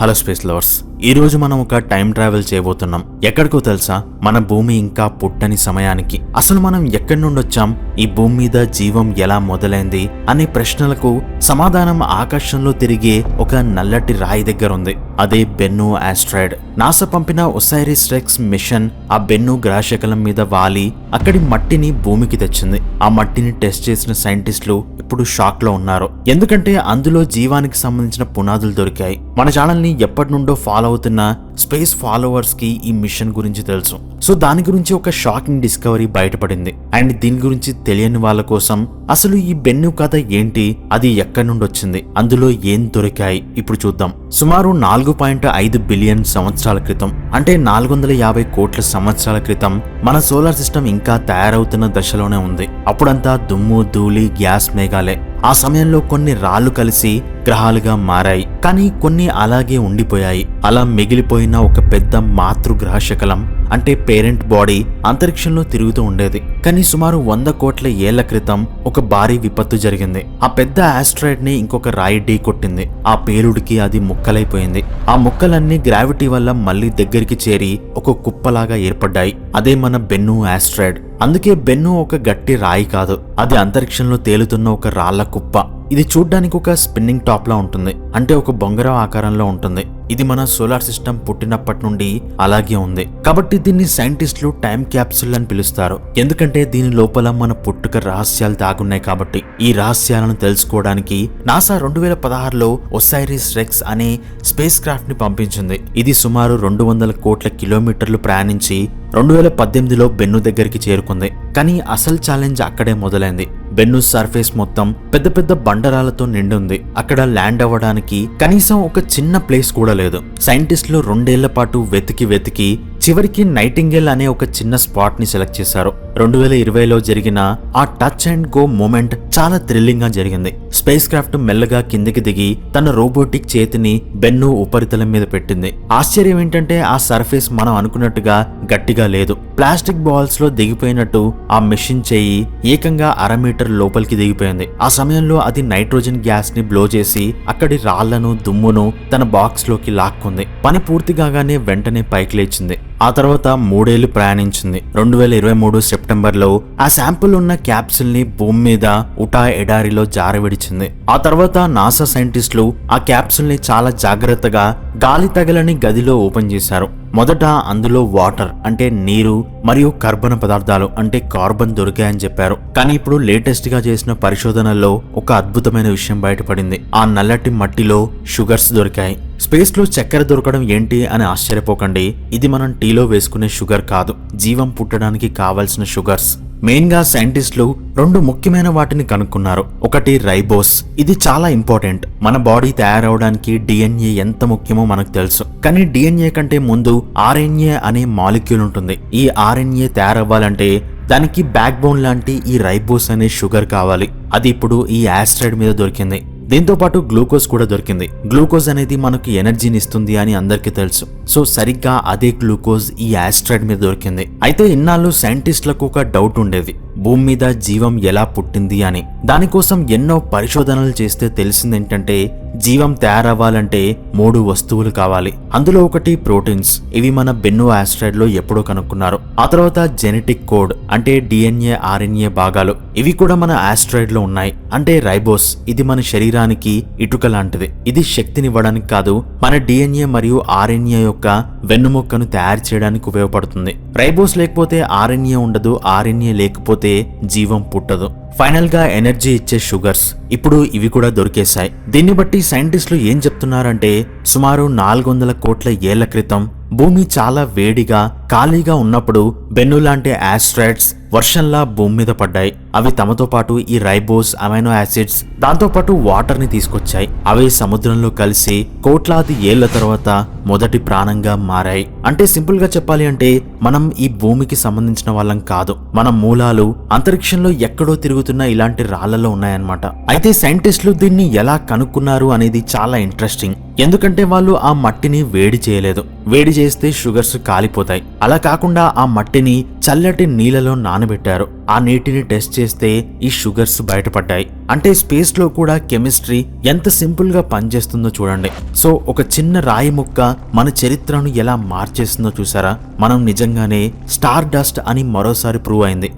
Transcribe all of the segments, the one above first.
Hello space lovers ఈ రోజు మనం ఒక టైం ట్రావెల్ చేయబోతున్నాం. ఎక్కడికో తెలుసా? మన భూమి ఇంకా పుట్టని సమయానికి. అసలు మనం ఎక్కడి నుండి వచ్చాం? ఈ భూమి మీద జీవం ఎలా మొదలైంది? అనే ప్రశ్నలకు సమాధానం ఆకాశంలో తిరిగే ఒక నల్లటి రాయి దగ్గర ఉంది. అదే బెన్ను ఆస్ట్రాయిడ్. నాసా పంపిన ఒసైరిస్ రెక్స్ మిషన్ ఆ బెన్ను గ్రహశకలం మీద వాలి అక్కడి మట్టిని భూమికి తెచ్చింది. ఆ మట్టిని టెస్ట్ చేసిన సైంటిస్టులు ఇప్పుడు షాక్లో ఉన్నారు. ఎందుకంటే అందులో జీవానికి సంబంధించిన పునాదులు దొరికాయి. మన ఛానల్ని ఎప్పటి నుండో ఫాలో అవుతున్న స్పేస్ ఫాలోవర్స్కి ఈ మిషన్ గురించి తెలుసు. సో దాని గురించి ఒక షాకింగ్ డిస్కవరీ బయటపడింది. అండ్ దీని గురించి తెలియని వాళ్ళ కోసం అసలు ఈ బెన్ను కథ ఏంటి? అది ఎక్కడి నుండి వచ్చింది అందులో ఏం దొరికాయి? ఇప్పుడు చూద్దాం. సుమారు నాలుగు పాయింట్ ఐదు బిలియన్ సంవత్సరాల క్రితం అంటే నాలుగు వందల యాభై కోట్ల సంవత్సరాల క్రితం మన సోలార్ సిస్టమ్ ఇంకా తయారవుతున్న దశలోనే ఉంది. అప్పుడంతా దుమ్ము ధూళి గ్యాస్ మేఘాలే. ఆ సమయంలో కొన్ని రాళ్ళు కలిసి గ్రహాలుగా మారాయి. కానీ కొన్ని అలాగే ఉండిపోయాయి. అలా మిగిలిపోయిన ఒక పెద్ద మాతృగ్రహ శకలం అంటే పేరెంట్ బాడీ అంతరిక్షంలో తిరుగుతూ ఉండేది. కానీ సుమారు వంద కోట్ల ఏళ్ళ క్రితం ఒక భారీ విపత్తు జరిగింది. ఆ పెద్ద ఆస్ట్రాయిడ్ని ఇంకొక రాయి ఢీ కొట్టింది. ఆ పేలుడికి అది ముక్కలైపోయింది. ఆ ముక్కలన్నీ గ్రావిటీ వల్ల మళ్ళీ దగ్గరికి చేరి ఒక కుప్పలాగా ఏర్పడ్డాయి. అదే మన బెన్ను ఆస్ట్రాయిడ్. అందుకే బెన్ను ఒక గట్టి రాయి కాదు. అది అంతరిక్షంలో తేలుతున్న ఒక రాళ్ళ కుప్ప. ఇది చూడ్డానికి ఒక స్పిన్నింగ్ టాప్ లా ఉంటుంది. అంటే ఒక బొంగరం ఆకారంలో ఉంటుంది. ఇది మన సోలార్ సిస్టమ్ పుట్టినప్పటి నుండి అలాగే ఉంది. కాబట్టి దీన్ని సైంటిస్టులు టైం క్యాప్సుల్ అని పిలుస్తారు. ఎందుకంటే దీని లోపల మన పుట్టుక రహస్యాలు దాగున్నాయి కాబట్టి. ఈ రహస్యాలను తెలుసుకోవడానికి నాసా రెండు వేల పదహారులో ఒసైరిస్ రెక్స్ అనే స్పేస్ క్రాఫ్ట్ని పంపించింది. ఇది సుమారు రెండు వందల కోట్ల కిలోమీటర్లు ప్రయాణించి రెండు వేల పద్దెనిమిదిలో బెన్ను దగ్గరికి చేరుకుంది. కానీ అసలు ఛాలెంజ్ అక్కడే మొదలైంది. బెన్ను సర్ఫేస్ మొత్తం పెద్ద పెద్ద బండరాలతో నిండి ఉంది అక్కడ ల్యాండ్ అవ్వడానికి కనీసం ఒక చిన్న ప్లేస్ కూడా లేదు. సైంటిస్టులు రెండేళ్ళ పాటు వెతికి వెతికి చివరికి నైటింగేల్ అనే ఒక చిన్న స్పాట్ని సెలెక్ట్ చేశారు. రెండు వేల ఇరవైలో జరిగిన ఆ టచ్ అండ్ గో మూమెంట్ చాలా థ్రిల్లింగ్గా జరిగింది. స్పేస్ క్రాఫ్ట్ మెల్లగా కిందికి దిగి తన రోబోటిక్ చేతిని బెన్ను ఉపరితలం మీద పెట్టింది. ఆశ్చర్యం ఏంటంటే ఆ సర్ఫేస్ మనం అనుకున్నట్టుగా గట్టిగా లేదు. ప్లాస్టిక్ బాల్స్లో దిగిపోయినట్టు ఆ మెషిన్ చేయి ఏకంగా అర మీటర్ లోపలికి దిగిపోయింది. ఆ సమయంలో అది నైట్రోజన్ గ్యాస్ని బ్లో చేసి అక్కడి రాళ్ళను దుమ్మును తన బాక్స్లోకి లాక్కుంది. పని పూర్తి కాగానే వెంటనే పైకి లేచింది. ఆ తర్వాత మూడేళ్ళు ప్రయాణించింది. రెండు వేల ఇరవై మూడు సెప్టెంబర్లో ఆ శాంపుల్ ఉన్న క్యాప్సుల్ని భూమి మీద ఉటా ఎడారిలో జారవిడిచింది. ఆ తర్వాత నాసా సైంటిస్టులు ఆ క్యాప్సుల్ని చాలా జాగ్రత్తగా గాలి తగలని గదిలో ఓపెన్ చేశారు. మొదట అందులో వాటర్ అంటే నీరు మరియు కర్బన పదార్థాలు అంటే కార్బన్ దొరికాయని చెప్పారు. కానీ ఇప్పుడు లేటెస్ట్గా చేసిన పరిశోధనల్లో ఒక అద్భుతమైన విషయం బయటపడింది. ఆ నల్లటి మట్టిలో షుగర్స్ దొరికాయి. స్పేస్లో చక్కెర దొరకడం ఏంటి అని ఆశ్చర్యపోకండి. ఇది మనం టీలో వేసుకునే షుగర్ కాదు. జీవం పుట్టడానికి కావలసిన షుగర్స్. మెయిన్గా సైంటిస్టులు రెండు ముఖ్యమైన వాటిని కనుక్కున్నారు. ఒకటి రైబోస్. ఇది చాలా ఇంపార్టెంట్. మన బాడీ తయారవడానికి డిఎన్ఏ ఎంత ముఖ్యమో మనకు తెలుసు. కానీ డిఎన్ఏ కంటే ముందు ఆర్ఎన్ఏ అనే మాలిక్యూల్ ఉంటుంది. ఈ ఆర్ఎన్ఏ తయారవ్వాలంటే దానికి బ్యాక్ బోన్ లాంటి ఈ రైబోస్ అనే షుగర్ కావాలి. అది ఇప్పుడు ఈ యాస్ట్రాయిడ్ మీద దొరికింది. దీంతో పాటు గ్లూకోజ్ కూడా దొరికింది. గ్లూకోజ్ అనేది మనకు ఎనర్జీని ఇస్తుంది అని అందరికీ తెలుసు. సో సరిగ్గా అదే గ్లూకోజ్ ఈ ఆస్ట్రాయిడ్ మీద దొరికింది. అయితే ఇన్నాళ్ళు సైంటిస్టులకు ఒక డౌట్ ఉండేది. భూమి మీద జీవం ఎలా పుట్టింది అని. దానికోసం ఎన్నో పరిశోధనలు చేస్తే తెలిసింది ఏంటంటే జీవం తయారవ్వాలంటే మూడు వస్తువులు కావాలి. అందులో ఒకటి ప్రోటీన్స్. ఇవి మన బెన్ను ఆస్ట్రాయిడ్లో ఎప్పుడో కనుక్కున్నారు. ఆ తర్వాత జెనెటిక్ కోడ్ అంటే డిఎన్ఏ ఆర్ఎన్ఏ భాగాలు. ఇవి కూడా మన ఆస్ట్రాయిడ్లో ఉన్నాయి. అంటే రైబోస్ ఇది మన శరీరానికి ఇటుక లాంటిది ఇది శక్తినివ్వడానికి కాదు మన డిఎన్ఏ మరియు ఆర్ఎన్ఏ యొక్క వెన్నుముక్కను తయారు చేయడానికి ఉపయోగపడుతుంది. రైబోస్ లేకపోతే ఆర్ఎన్ఏ ఉండదు ఆర్ఎన్ఏ లేకపోతే జీవం పుట్టదు. ఫైనల్గా ఎనర్జీ ఇచ్చే షుగర్స్ ఇప్పుడు ఇవి కూడా దొరికేశాయి. దీన్ని బట్టి సైంటిస్టులు ఏం చెప్తున్నారంటే సుమారు నాలుగు వందల కోట్ల ఏళ్ళ క్రితం భూమి చాలా వేడిగా ఖాళీగా ఉన్నప్పుడు బెన్ను లాంటి ఆస్ట్రాయిడ్స్ వర్షంలా భూమి మీద పడ్డాయి. అవి తమతో పాటు ఈ రైబోస్ అమైనో యాసిడ్స్ దాంతోపాటు వాటర్ని వాటర్ని తీసుకొచ్చాయి. అవి సముద్రంలో కలిసి కోట్లాది ఏళ్ళ తర్వాత మొదటి ప్రాణంగా మారాయి. అంటే సింపుల్గా చెప్పాలి అంటే మనం ఈ భూమికి సంబంధించిన వాళ్ళం కాదు. మన మూలాలు అంతరిక్షంలో ఎక్కడో తిరుగుతున్న ఇలాంటి రాళ్ళలో ఉన్నాయన్నమాట. అయితే సైంటిస్టులు దీన్ని ఎలా కనుక్కున్నారు అనేది చాలా ఇంట్రెస్టింగ్ ఎందుకంటే వాళ్ళు ఆ మట్టిని వేడి చేయలేదు. వేడి చేస్తే షుగర్స్ కాలిపోతాయి. అలా కాకుండా ఆ మట్టిని చల్లటి నీళ్ళలో నానబెట్టారు. ఆ నీటిని టెస్ట్ చేస్తే ఈ షుగర్స్ బయటపడ్డాయి. అంటే స్పేస్లో కూడా కెమిస్ట్రీ ఎంత సింపుల్గా పనిచేస్తుందో చూడండి. సో ఒక చిన్న రాయి ముక్క మన చరిత్రను ఎలా మార్చేస్తుందో చూసారా? మనం నిజంగానే స్టార్ డస్ట్ అని మరోసారి ప్రూవ్ అయింది.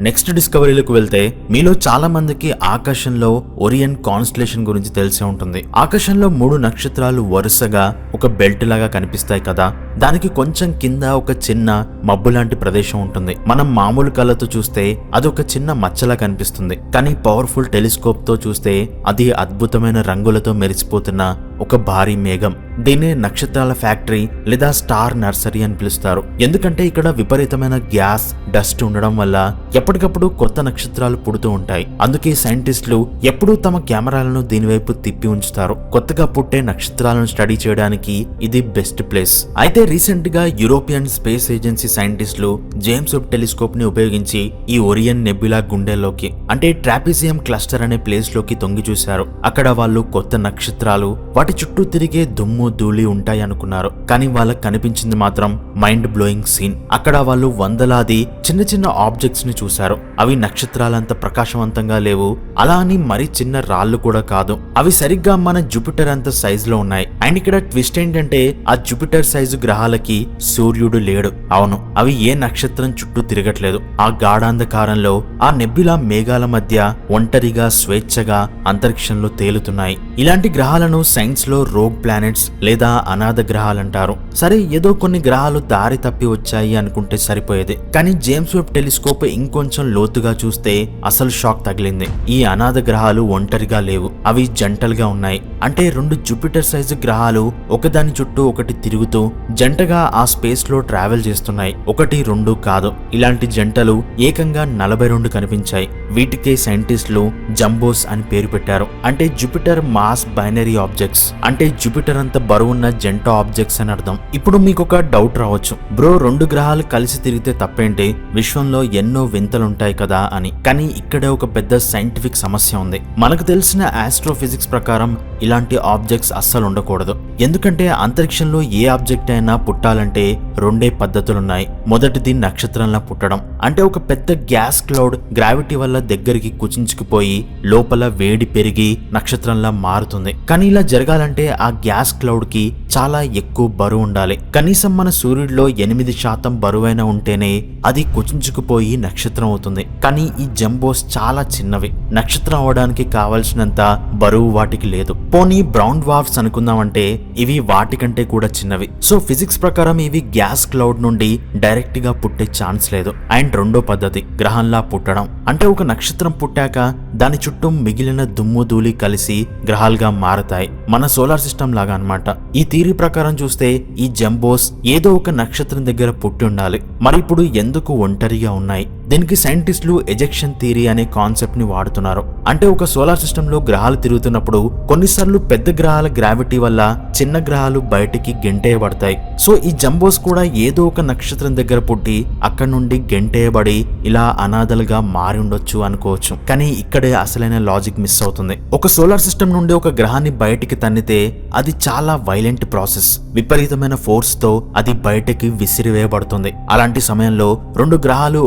నెక్స్ట్ డిస్కవరీలకు వెళ్తే మీలో చాలా మందికి ఆకాశంలో ఒరియన్ కాన్స్టలేషన్ గురించి తెలిసే ఉంటుంది. ఆకాశంలో మూడు నక్షత్రాలు వరుసగా ఒక బెల్ట్ లాగా కనిపిస్తాయి కదా. దానికి కొంచెం కింద ఒక చిన్న మబ్బు లాంటి ప్రదేశం ఉంటుంది. మనం మామూలు కళ్ళతో చూస్తే అది ఒక చిన్న మచ్చలా కనిపిస్తుంది. కానీ పవర్ఫుల్ టెలిస్కోప్తో చూస్తే అది అద్భుతమైన రంగులతో మెరిసిపోతున్న ఒక భారీ మేఘం. దీన్ని నక్షత్రాల ఫ్యాక్టరీ లేదా స్టార్ నర్సరీ అని పిలుస్తారు. ఎందుకంటే ఇక్కడ విపరీతమైన గ్యాస్ డస్ట్ ఉండడం వల్ల ఎప్పటికప్పుడు కొత్త నక్షత్రాలు పుడుతూ ఉంటాయి. అందుకే సైంటిస్టులు ఎప్పుడూ తమ కెమెరాలను దీనివైపు తిప్పి ఉంచుతారు. కొత్తగా పుట్టే నక్షత్రాలను స్టడీ చేయడానికి ఇది బెస్ట్ ప్లేస్. అయితే రీసెంట్గా యూరోపియన్ స్పేస్ ఏజెన్సీ సైంటిస్టులు జేమ్స్ వెబ్ టెలిస్కోప్ని ఉపయోగించి ఈ ఒరియన్ నెబ్యులా గుండెల్లోకి అంటే ట్రాపిజియం క్లస్టర్ అనే ప్లేస్లోకి తొంగి చూశారు. అక్కడ వాళ్ళు కొత్త నక్షత్రాలు వాటి చుట్టూ తిరిగే దుమ్ము ధూళి ఉంటాయి అనుకున్నారు. కానీ వాళ్ళకి కనిపించింది మాత్రం మైండ్ బ్లోయింగ్ సీన్ అక్కడ వాళ్ళు వందలాది చిన్న చిన్న ఆబ్జెక్ట్స్ని చూశారు. అవి నక్షత్రాలంత ప్రకాశవంతంగా లేవు. అలా అని మరి చిన్న రాళ్ళు కూడా కాదు. అవి సరిగ్గా మన జూపిటర్ అంత సైజ్లో ఉన్నాయి. అండ్ ఇక్కడ ట్విస్ట్ ఏంటంటే ఆ జూపిటర్ సైజు గ్రహాలకి సూర్యుడు లేడు. అవును అవి ఏ నక్షత్రం చుట్టూ తిరగట్లేదు. ఆ గాఢాంధకారంలో ఆ నెబ్బిలా మేఘాల మధ్య ఒంటరిగా స్వేచ్ఛగా అంతరిక్షంలో తేలుతున్నాయి. ఇలాంటి గ్రహాలను సైన్స్ సైన్స్లో రోగ్ ప్లానెట్స్ లేదా అనాథ గ్రహాలంటారు. సరే ఏదో కొన్ని గ్రహాలు దారి తప్పి వచ్చాయి అనుకుంటే సరిపోయేది. కానీ జేమ్స్ వెబ్ టెలిస్కోప్ ఇంకొంచెం లోతుగా చూస్తే అసలు షాక్ తగిలింది. ఈ అనాథ గ్రహాలు ఒంటరిగా లేవు. అవి జంటలుగా ఉన్నాయి. అంటే రెండు జూపిటర్ సైజు గ్రహాలు ఒకదాని చుట్టూ ఒకటి తిరుగుతూ జంటగా ఆ స్పేస్లో ట్రావెల్ చేస్తున్నాయి. ఒకటి రెండు కాదు. ఇలాంటి జంటలు ఏకంగా నలభై రెండు కనిపించాయి. వీటికే సైంటిస్టులు జంబోస్ అని పేరు పెట్టారు. అంటే జూపిటర్ మాస్ బైనరీ ఆబ్జెక్ట్స్. అంటే జూపిటర్ అంత బరువున్న జంట ఆబ్జెక్ట్స్ అని అర్థం. ఇప్పుడు మీకు ఒక డౌట్ రావచ్చు. బ్రో రెండు గ్రహాలు కలిసి తిరిగితే తప్పేంటి? విశ్వంలో ఎన్నో వింతలుంటాయి కదా అని. కానీ ఇక్కడే ఒక పెద్ద సైంటిఫిక్ సమస్య ఉంది. మనకు తెలిసిన ఆస్ట్రోఫిజిక్స్ ప్రకారం ఇలాంటి ఆబ్జెక్ట్స్ అస్సలు ఉండకూడదు. ఎందుకంటే అంతరిక్షంలో ఏ ఆబ్జెక్ట్ అయినా పుట్టాలంటే రెండే పద్ధతులున్నాయి. మొదటిది నక్షత్రంలా పుట్టడం. అంటే ఒక పెద్ద గ్యాస్ క్లౌడ్ గ్రావిటీ వల్ల దగ్గరికి కుచించుకుపోయి లోపల వేడి పెరిగి నక్షత్రంలా మారుతుంది. కానీ ఇలా జరగ పెరగాలంటే ఆ గ్యాస్ క్లౌడ్కి చాలా ఎక్కువ బరువు ఉండాలి. కనీసం మన సూర్యుడిలో ఎనిమిది శాతం బరువైన ఉంటేనే అది కుచించుకుపోయి నక్షత్రం అవుతుంది. కానీ ఈ జంబోస్ చాలా చిన్నవి. నక్షత్రం అవడానికి కావలసినంత బరువు వాటికి లేదు. పోనీ బ్రౌన్ వార్ఫ్స్ అనుకుందామంటే ఇవి వాటికంటే కూడా చిన్నవి. సో ఫిజిక్స్ ప్రకారం ఇవి గ్యాస్ క్లౌడ్ నుండి డైరెక్ట్గా పుట్టే ఛాన్స్ లేదు. అండ్ రెండో పద్ధతి గ్రహంలా పుట్టడం. అంటే ఒక నక్షత్రం పుట్టాక దాని చుట్టూ మిగిలిన దుమ్ము ధూళి కలిసి గ్రహాలుగా మారతాయి. మన సోలార్ సిస్టమ్ లాగా అన్నమాట. ఈ థీరీ ప్రకారం చూస్తే ఈ జంబోస్ ఏదో ఒక నక్షత్రం దగ్గర పుట్టి ఉండాలి. మరి ఇప్పుడు ఎందుకు ఒంటరిగా ఉన్నాయి? దీనికి సైంటిస్టులు ఎజెక్షన్ థియరీ అనే కాన్సెప్ట్ని వాడుతున్నారు. అంటే ఒక సోలార్ సిస్టమ్లో గ్రహాలు తిరుగుతున్నప్పుడు కొన్నిసార్లు పెద్ద గ్రహాల గ్రావిటీ వల్ల చిన్న గ్రహాలు బయటికి గెంటేయబడతాయి. సో ఈ జంబోస్ కూడా ఏదో ఒక నక్షత్రం దగ్గర పుట్టి అక్కడ నుండి గెంటేయబడి ఇలా అనాథలుగా మారి ఉండొచ్చు అనుకోవచ్చు. కానీ ఇక్కడే అసలైన లాజిక్ మిస్ అవుతుంది. ఒక సోలార్ సిస్టమ్ నుండి ఒక గ్రహాన్ని బయటికి తన్నితే అది చాలా వైలెంట్ ప్రాసెస్. విపరీతమైన ఫోర్స్తో అది బయటికి విసిరివేయబడుతుంది. అలాంటి సమయంలో రెండు గ్రహాలు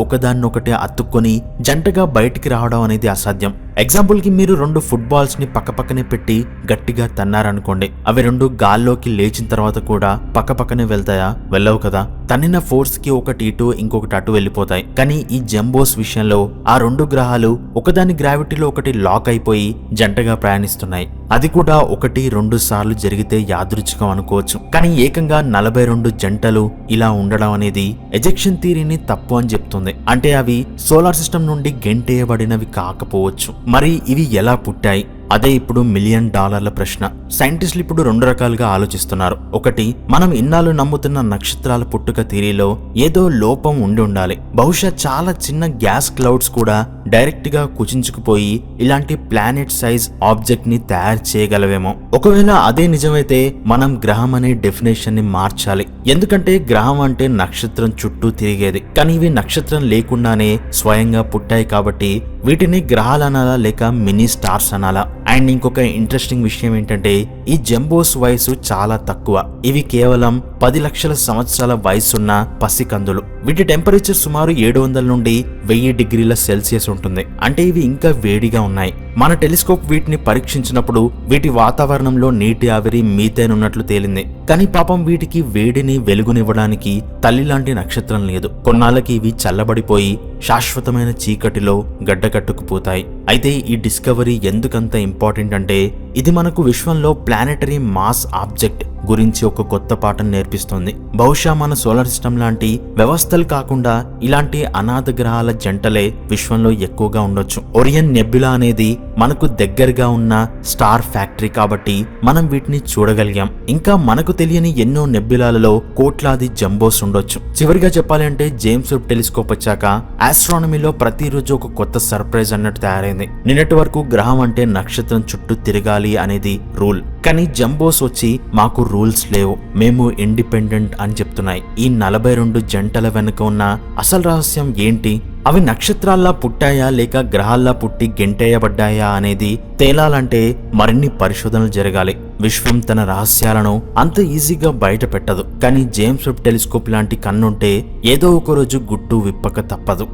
ఒకటి అతుక్కొని జంటగా బయటికి రావడం అనేది అసాధ్యం. ఎగ్జాంపుల్కి మీరు రెండు ఫుట్బాల్స్ని పక్కపక్కనే పెట్టి గట్టిగా తన్నారనుకోండి. అవి రెండు గాల్లోకి లేచిన తర్వాత కూడా పక్కపక్కనే వెళ్తాయా? వెళ్ళవు కదా. తన్నిన ఫోర్స్కి ఒకటి ఇటు ఇంకొకటి అటు వెళ్ళిపోతాయి. కానీ ఈ జంబోస్ విషయంలో ఆ రెండు గ్రహాలు ఒకదాని గ్రావిటీలో ఒకటి లాక్ అయిపోయి జంటగా ప్రయాణిస్తున్నాయి. అది కూడా ఒకటి రెండు సార్లు జరిగితే యాదృచ్ఛికం అనుకోవచ్చు. కానీ ఏకంగా నలభై రెండు జంటలు ఇలా ఉండడం అనేది ఎజెక్షన్ థీరీని తప్పు అని చెప్తుంది. అంటే అవి సోలార్ సిస్టమ్ నుండి గెంటేయబడినవి కాకపోవచ్చు. మరి ఇవి ఎలా పుట్టాయి? అదే ఇప్పుడు మిలియన్ డాలర్ల ప్రశ్న. సైంటిస్టులు ఇప్పుడు రెండు రకాలుగా ఆలోచిస్తున్నారు. ఒకటి మనం ఇన్నాళ్ళు నమ్ముతున్న నక్షత్రాల పుట్టుక థిరీలో ఏదో లోపం ఉండి ఉండాలి. బహుశా చాలా చిన్న గ్యాస్ క్లౌడ్స్ కూడా డైరెక్ట్గా కుచించుకుపోయి ఇలాంటి ప్లానెట్ సైజ్ ఆబ్జెక్ట్ని తయారు చేయగలవేమో. ఒకవేళ అదే నిజమైతే మనం గ్రహం అనే డెఫినేషన్ని మార్చాలి. ఎందుకంటే గ్రహం అంటే నక్షత్రం చుట్టూ తిరిగేది. కానీ ఇవి నక్షత్రం లేకుండానే స్వయంగా పుట్టాయి కాబట్టి వీటిని గ్రహాలు అనాలా లేక మినీ స్టార్స్ అనాలా? అండ్ ఇంకొక ఇంట్రెస్టింగ్ విషయం ఏంటంటే ఈ జంబోస్ వయసు చాలా తక్కువ. ఇవి కేవలం పది లక్షల సంవత్సరాల వయసున్న పసికందులు. వీటి టెంపరేచర్ సుమారు ఏడు వందల నుండి వెయ్యి డిగ్రీల సెల్సియస్ ఉంటుంది. అంటే ఇవి ఇంకా వేడిగా ఉన్నాయి. మన టెలిస్కోప్ వీటిని పరీక్షించినప్పుడు వీటి వాతావరణంలో నీటి ఆవిరి మీథేన్ ఉన్నట్లు తేలింది. కానీ పాపం వీటికి వేడిని వెలుగునివ్వడానికి తల్లి లాంటి నక్షత్రం లేదు. కొన్నాళ్ళకి ఇవి చల్లబడిపోయి శాశ్వతమైన చీకటిలో గడ్డకట్టుకుపోతాయి అయితే ఈ డిస్కవరీ ఎందుకంత ఇంపార్టెంట్ అంటే ఇది మనకు విశ్వంలో ప్లానెటరీ మాస్ ఆబ్జెక్ట్ గురించి ఒక కొత్త పాఠం నేర్పిస్తుంది. బహుశా మన సోలార్ సిస్టమ్ లాంటి వ్యవస్థలు కాకుండా ఇలాంటి అనాథ గ్రహాల జంటలే విశ్వంలో ఎక్కువగా ఉండొచ్చు. ఒరియన్ నెబ్యులా అనేది మనకు దగ్గరగా ఉన్న స్టార్ ఫ్యాక్టరీ కాబట్టి మనం వీటిని చూడగలిగాం. ఇంకా మనకు తెలియని ఎన్నో నెబ్యులాలలో కోట్లాది జంబోస్ ఉండొచ్చు. చివరిగా చెప్పాలంటే జేమ్స్ వెబ్ టెలిస్కోప్ వచ్చాక ఆస్ట్రానమీలో ప్రతిరోజు ఒక కొత్త సర్ప్రైజ్ అన్నట్టు తయారైంది. నిన్నటి వరకు గ్రహం అంటే నక్షత్రం చుట్టూ తిరగాలి అనేది రూల్. కానీ జంబోస్ వచ్చి మాకు రూల్స్ లేవు. మేము ఇండిపెండెంట్ అని చెప్తున్నాయి. ఈ నలభై రెండు జంటల వెనుక ఉన్న అసలు రహస్యం ఏంటి? అవి నక్షత్రాల్లా పుట్టాయా లేక గ్రహాల్లా పుట్టి గెంటేయబడ్డాయా అనేది తేలాలంటే మరిన్ని పరిశోధనలు జరగాలి. విశ్వం తన రహస్యాలను అంత ఈజీగా బయట పెట్టదు కానీ జేమ్స్ వెబ్ టెలిస్కోప్ లాంటి కన్నుంటే ఏదో ఒక రోజు గుట్టు విప్పక తప్పదు.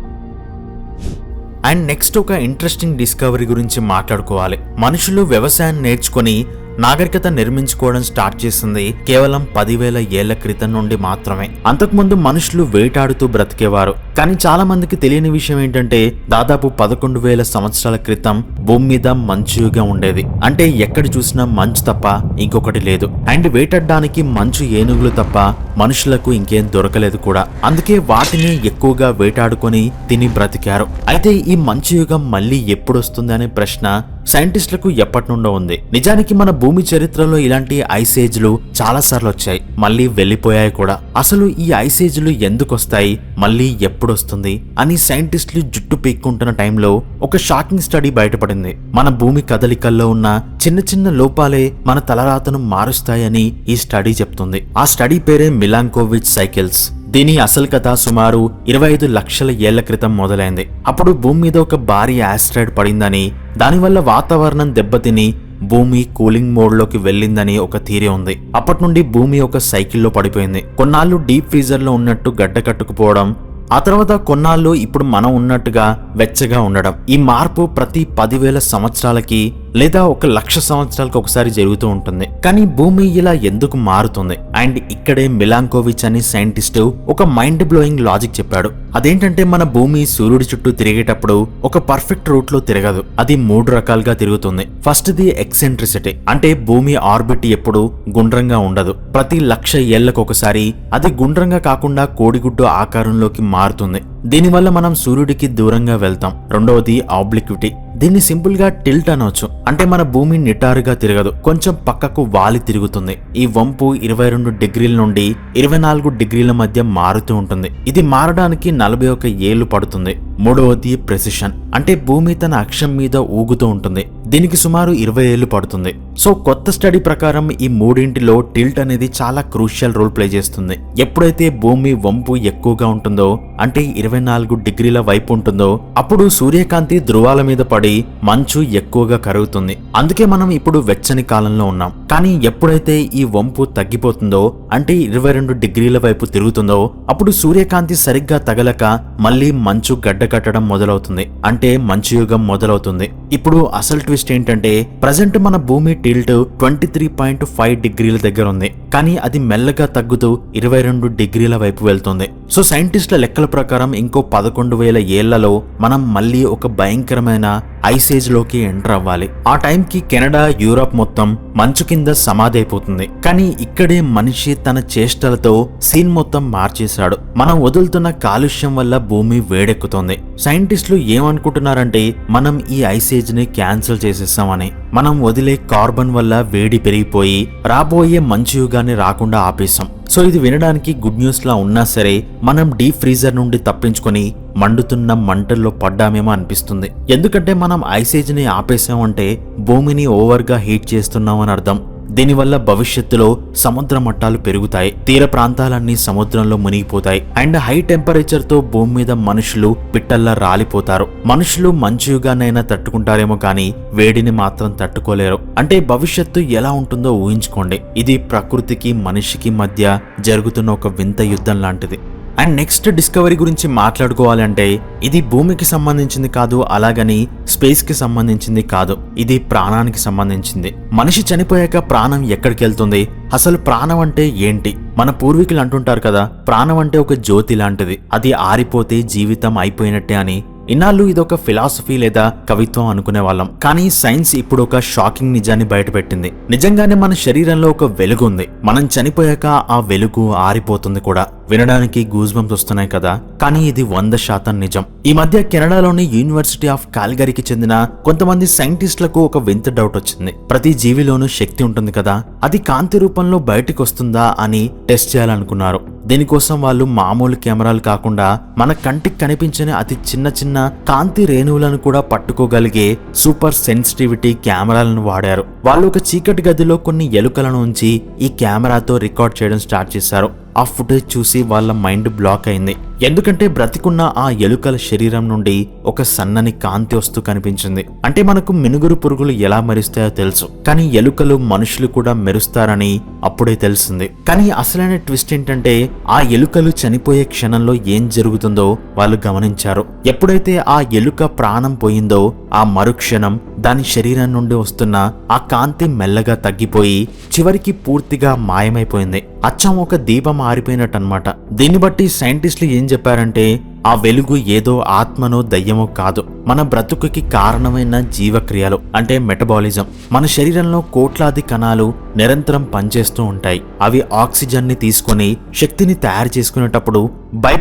అండ్ నెక్స్ట్ ఒక ఇంట్రెస్టింగ్ డిస్కవరీ గురించి మాట్లాడుకోవాలి. మనుషులు వ్యవసాయం నేర్చుకొని నాగరికత నిర్మించుకోవడం స్టార్ట్ చేసింది కేవలం పదివేల ఏళ్ళ క్రితం నుండి మాత్రమే. అంతకుముందు మనుషులు వేటాడుతూ బ్రతికేవారు. కానీ చాలా మందికి తెలియని విషయం ఏంటంటే దాదాపు పదకొండు వేల సంవత్సరాల క్రితం భూమి మీద మంచుగా ఉండేది. అంటే ఎక్కడ చూసినా మంచు తప్ప ఇంకొకటి లేదు. అండ్ వేటాడడానికి మంచు ఏనుగులు తప్ప మనుషులకు ఇంకేం దొరకలేదు కూడా. అందుకే వాటిని ఎక్కువగా వేటాడుకొని తిని బ్రతికారు. అయితే ఈ మంచు యుగం మళ్ళీ ఎప్పుడు వస్తుంది అనే ప్రశ్న సైంటిస్టులకు ఎప్పటి నుండో ఉంది. నిజానికి మన భూమి చరిత్రలో ఇలాంటి ఐసేజ్లు చాలా సార్లు వచ్చాయి. మళ్ళీ వెళ్ళిపోయాయి కూడా. అసలు ఈ ఐసేజ్లు ఎందుకు వస్తాయి మళ్ళీ ఎప్పుడొస్తుంది? అని సైంటిస్టులు జుట్టు పీక్కుంటున్న టైంలో ఒక షాకింగ్ స్టడీ బయటపడింది. మన భూమి కదలికల్లో ఉన్న చిన్న చిన్న లోపాలే మన తలరాతను మారుస్తాయని ఈ స్టడీ చెప్తుంది. ఆ స్టడీ పేరే మిలాంకోవిచ్ సైకిల్స్. దీని అసలు కథ సుమారు ఇరవై ఐదు లక్షల ఏళ్ళ క్రితం మొదలైంది. అప్పుడు భూమి మీద ఒక భారీ ఆస్ట్రాయిడ్ పడిందని దానివల్ల వాతావరణం దెబ్బతిని భూమి కూలింగ్ మోడ్లోకి వెళ్ళిందని ఒక థీరీ ఉంది. అప్పటి నుండి భూమి ఒక సైకిల్లో పడిపోయింది. కొన్నాళ్ళు డీప్ ఫ్రీజర్లో ఉన్నట్టు గడ్డ కట్టుకుపోవడం ఆ తర్వాత కొన్నాళ్ళు ఇప్పుడు మనం ఉన్నట్టుగా వెచ్చగా ఉండడం. ఈ మార్పు ప్రతి పదివేల సంవత్సరాలకి లేదా ఒక లక్ష సంవత్సరాలకు ఒకసారి జరుగుతూ ఉంటుంది. కానీ భూమి ఇలా ఎందుకు మారుతుంది? అండ్ ఇక్కడే మిలాంకోవిచ్ అని సైంటిస్ట్ ఒక మైండ్ బ్లోయింగ్ లాజిక్ చెప్పాడు. అదేంటంటే మన భూమి సూర్యుడి చుట్టూ తిరిగేటప్పుడు ఒక పర్ఫెక్ట్ రూట్లో తిరగదు. అది మూడు రకాలుగా తిరుగుతుంది. First the eccentricity. అంటే భూమి ఆర్బిట్ ఎప్పుడు గుండ్రంగా ఉండదు. ప్రతి లక్ష ఏళ్ళకు ఒకసారి అది గుండ్రంగా కాకుండా కోడిగుడ్డు ఆకారంలోకి మారుతుంది. దీనివల్ల మనం సూర్యుడికి దూరంగా వెళ్తాం. రెండవది ఆబ్లిక్విటీ. దీన్ని సింపుల్గా టిల్ట్ అనవచ్చు అంటే మన భూమి నిటారుగా తిరగదు. కొంచెం పక్కకు వాలి తిరుగుతుంది. ఈ వంపు ఇరవై రెండు డిగ్రీల నుండి ఇరవై నాలుగు డిగ్రీల మధ్య మారుతూ ఉంటుంది. ఇది మారడానికి నలభై ఒక ఏళ్ళు పడుతుంది. మూడవది ప్రెసిషన్ అంటే భూమి తన అక్షం మీద ఊగుతూ ఉంటుంది. దీనికి సుమారు ఇరవై ఏళ్ళు పడుతుంది. సో కొత్త స్టడీ ప్రకారం ఈ మూడింటిలో టిల్ట్ అనేది చాలా క్రూషియల్ రోల్ ప్లే చేస్తుంది. ఎప్పుడైతే భూమి వంపు ఎక్కువగా ఉంటుందో అంటే ఇరవై ఇరవై నాలుగు డిగ్రీల వైపు ఉంటుందో అప్పుడు సూర్యకాంతి ధృవాల మీద పడి మంచు ఎక్కువగా కరుగుతుంది. అందుకే మనం ఇప్పుడు వెచ్చని కాలంలో ఉన్నాం. కానీ ఎప్పుడైతే ఈ వంపు తగ్గిపోతుందో అంటే ఇరవై రెండు డిగ్రీల వైపు తిరుగుతుందో అప్పుడు సూర్యకాంతి సరిగ్గా తగలక మళ్ళీ మంచు గడ్డ కట్టడం మొదలవుతుంది. అంటే మంచు యుగం మొదలవుతుంది. ఇప్పుడు అసలు ట్విస్ట్ ఏంటంటే ప్రజెంట్ మన భూమి tilt twenty three point five డిగ్రీల దగ్గర ఉంది. కానీ అది మెల్లగా తగ్గుతూ ఇరవై రెండు డిగ్రీల వైపు వెళ్తుంది. సో సైంటిస్టుల లెక్కల ప్రకారం ఇంకో పదకొండు వేల ఏళ్ళలో మనం మళ్ళీ ఒక భయంకరమైన ఐసేజ్లోకి ఎంటర్ అవ్వాలి. ఆ టైంకి కెనడా యూరప్ మొత్తం మంచు కింద సమాధైపోతుంది. కానీ ఇక్కడే మనిషి తన చేష్టలతో సీన్ మొత్తం మార్చేశాడు. మనం వదులుతున్న కాలుష్యం వల్ల భూమి వేడెక్కుతోంది. సైంటిస్టులు ఏమనుకుంటున్నారంటే మనం ఈ ఐసేజ్ని క్యాన్సిల్ చేసేస్తామని. మనం వదిలే కార్బన్ వల్ల వేడి పెరిగిపోయి రాబోయే మంచు యుగాన్ని రాకుండా ఆపేశాం సో ఇది వినడానికి గుడ్ న్యూస్ లా ఉన్నా సరే మనం డీప్ ఫ్రీజర్ నుండి తప్పించుకొని మండుతున్న మంటల్లో పడ్డామేమో అనిపిస్తుంది. ఎందుకంటే మనం ఐసేజ్ని ఆపేసామంటే భూమిని ఓవర్గా హీట్ చేస్తున్నామని అర్థం. దీనివల్ల భవిష్యత్తులో సముద్ర మట్టాలు పెరుగుతాయి. తీర ప్రాంతాలన్నీ సముద్రంలో మునిగిపోతాయి. అండ్ హై టెంపరేచర్తో భూమి మీద మనుషులు పిట్టల్లా రాలిపోతారు. మనుషులు మంచుగానైనా తట్టుకుంటారేమో కానీ వేడిని మాత్రం తట్టుకోలేరు. అంటే భవిష్యత్తు ఎలా ఉంటుందో ఊహించుకోండి. ఇది ప్రకృతికి మనిషికి మధ్య జరుగుతున్న ఒక వింత యుద్ధం లాంటిది. అండ్ నెక్స్ట్ డిస్కవరీ గురించి మాట్లాడుకోవాలంటే ఇది భూమికి సంబంధించింది కాదు అలాగని స్పేస్కి సంబంధించింది కాదు. ఇది ప్రాణానికి సంబంధించింది. మనిషి చనిపోయాక ప్రాణం ఎక్కడికి వెళ్తుంది అసలు ప్రాణం అంటే ఏంటి? మన పూర్వీకులు అంటుంటారు కదా ప్రాణం అంటే ఒక జ్యోతి లాంటిది. అది ఆరిపోతే జీవితం అయిపోయినట్టే అని ఇన్నాళ్ళు ఇదొక ఫిలాసఫీ లేదా కవిత్వం అనుకునే వాళ్ళం. కానీ సైన్స్ ఇప్పుడు ఒక షాకింగ్ నిజాన్ని బయటపెట్టింది. నిజంగానే మన శరీరంలో ఒక వెలుగు ఉంది. మనం చనిపోయాక ఆ వెలుగు ఆరిపోతుంది కూడా. వినడానికి గూజ్ బంప్స్ వస్తున్నాయి కదా. కానీ ఇది వంద శాతం నిజం. ఈ మధ్య కెనడాలోని యూనివర్సిటీ ఆఫ్ కాల్గరీకి చెందిన కొంతమంది సైంటిస్టులకు ఒక వింత డౌట్ వచ్చింది. ప్రతి జీవిలోనూ శక్తి ఉంటుంది కదా. అది కాంతి రూపంలో బయటికి వస్తుందా అని టెస్ట్ చేయాలనుకున్నారు. దీనికోసం వాళ్ళు మామూలు కెమెరాలు కాకుండా మన కంటికి కనిపించని అతి చిన్న చిన్న కాంతి రేణువులను కూడా పట్టుకోగలిగే సూపర్ సెన్సిటివిటీ కెమెరాలను వాడారు. వాళ్ళు ఒక చీకటి గదిలో కొన్ని ఎలుకలను ఉంచి ఈ కెమెరాతో రికార్డ్ చేయడం స్టార్ట్ చేశారు. ఆ ఫుటేజ్ చూసి వాళ్ళ మైండ్ బ్లాక్ అయింది. ఎందుకంటే బ్రతికున్న ఆ ఎలుకల శరీరం నుండి ఒక సన్నని కాంతి వస్తూ కనిపించింది. అంటే మనకు మినుగురు పురుగులు ఎలా మెరుస్తాయో తెలుసు. కానీ ఎలుకలు మనుషులు కూడా మెరుస్తారని అప్పుడే తెలిసింది. కానీ అసలైన ట్విస్ట్ ఏంటంటే ఆ ఎలుకలు చనిపోయే క్షణంలో ఏం జరుగుతుందో వాళ్ళు గమనించారు. ఎప్పుడైతే ఆ ఎలుక ప్రాణం పోయిందో ఆ మరుక్షణం దాని శరీరం నుండి వస్తున్న ఆ కాంతి మెల్లగా తగ్గిపోయి చివరికి పూర్తిగా మాయమైపోయింది. అచ్చం ఒక దీపం ఆరిపోయినట్టు అనమాట దీన్ని బట్టి సైంటిస్టులు ఏం చెప్పారంటే ఆ వెలుగు ఏదో ఆత్మనో దయ్యమో కాదు. మన బ్రతుకుకి కారణమైన జీవక్రియలు అంటే మెటబాలిజం. మన శరీరంలో కోట్లాది కణాలు నిరంతరం పనిచేస్తూ ఉంటాయి. అవి ఆక్సిజన్ని తీసుకొని శక్తిని తయారు చేసుకునేటప్పుడు బై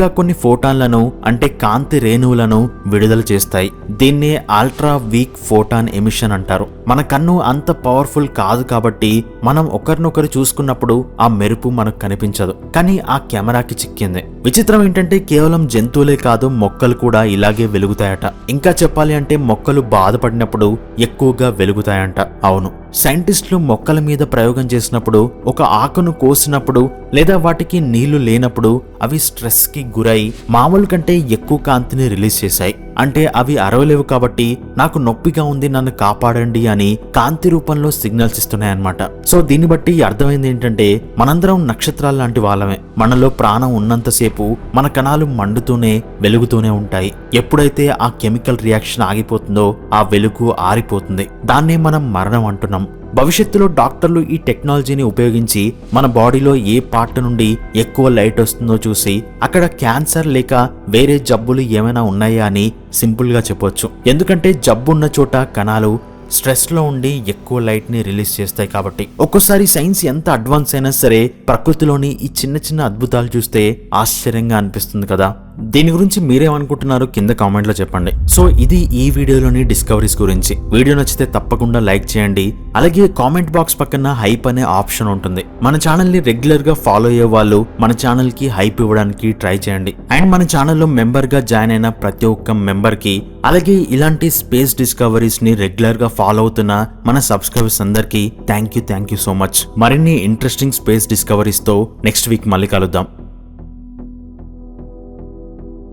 గా కొన్ని ఫోటాన్లను అంటే కాంతి రేణువులను విడుదల చేస్తాయి. దీన్నే అల్ట్రా వీక్ ఫోటాన్ ఎమిషన్ అంటారు. మన కన్ను అంత పవర్ఫుల్ కాదు కాబట్టి మనం ఒకరినొకరు చూసుకున్నప్పుడు ఆ మెరుపు మనకు కనిపించదు. కానీ ఆ కెమెరాకి చిక్కింది. విచిత్రం ఏంటంటే కేవలం జంతువులే కాదు మొక్కలు కూడా ఇలాగే వెలుగుతాయట. ఇంకా చెప్పాలి అంటే మొక్కలు బాధపడినప్పుడు ఎక్కువగా వెలుగుతాయంట. అవును. సైంటిస్టులు మొక్కల మీద ప్రయోగం చేసినప్పుడు ఒక ఆకును కోసినప్పుడు లేదా వాటికి నీళ్ళు లేనప్పుడు అవి స్ట్రెస్కి గురై మామూలు కంటే ఎక్కువ కాంతిని రిలీజ్ చేశాయి. అంటే అవి అరవలేవు కాబట్టి నాకు నొప్పిగా ఉంది నన్ను కాపాడండి అని కాంతి రూపంలో సిగ్నల్స్ ఇస్తున్నాయన్నమాట. సో దీన్ని బట్టి అర్థమైంది ఏంటంటే మనందరం నక్షత్రాలు లాంటి వాళ్ళమే. మనలో ప్రాణం ఉన్నంతసేపు మన కణాలు మండుతూనే వెలుగుతూనే ఉంటాయి. ఎప్పుడైతే ఆ కెమికల్ రియాక్షన్ ఆగిపోతుందో ఆ వెలుగు ఆరిపోతుంది. దాన్నే మనం మరణం అంటున్నాం. భవిష్యత్తులో డాక్టర్లు ఈ టెక్నాలజీని ఉపయోగించి మన బాడీలో ఏ పార్ట్ నుండి ఎక్కువ లైట్ వస్తుందో చూసి అక్కడ క్యాన్సర్ లేక వేరే జబ్బులు ఏమైనా ఉన్నాయా అని సింపుల్గా చెప్పొచ్చు. ఎందుకంటే జబ్బు ఉన్న చోట కణాలు స్ట్రెస్లో ఉండి ఎక్కువ లైట్ని రిలీజ్ చేస్తాయి కాబట్టి. ఒక్కోసారి సైన్స్ ఎంత అడ్వాన్స్ అయినా సరే ప్రకృతిలోని ఈ చిన్న చిన్న అద్భుతాలు చూస్తే ఆశ్చర్యంగా అనిపిస్తుంది కదా. దీని గురించి మీరేమనుకుంటున్నారో కింద కామెంట్లో చెప్పండి. సో ఇది ఈ వీడియోలోని డిస్కవరీస్ గురించి. వీడియో నచ్చితే తప్పకుండా లైక్ చేయండి. అలాగే కామెంట్ బాక్స్ పక్కన హైప్ అనే ఆప్షన్ ఉంటుంది. మన ఛానల్ని రెగ్యులర్గా ఫాలో అయ్యే వాళ్ళు మన ఛానల్కి హైప్ ఇవ్వడానికి ట్రై చేయండి. అండ్ మన ఛానల్లో మెంబర్గా జాయిన్ అయిన ప్రతి ఒక్క మెంబర్కి అలాగే ఇలాంటి స్పేస్ డిస్కవరీస్ని రెగ్యులర్గా ఫాలో అవుతున్న మన సబ్స్క్రైబర్స్ అందరికీ thank you thank you so much మరిన్ని ఇంట్రెస్టింగ్ స్పేస్ డిస్కవరీస్తో నెక్స్ట్ వీక్ మళ్ళీ కలుద్దాం.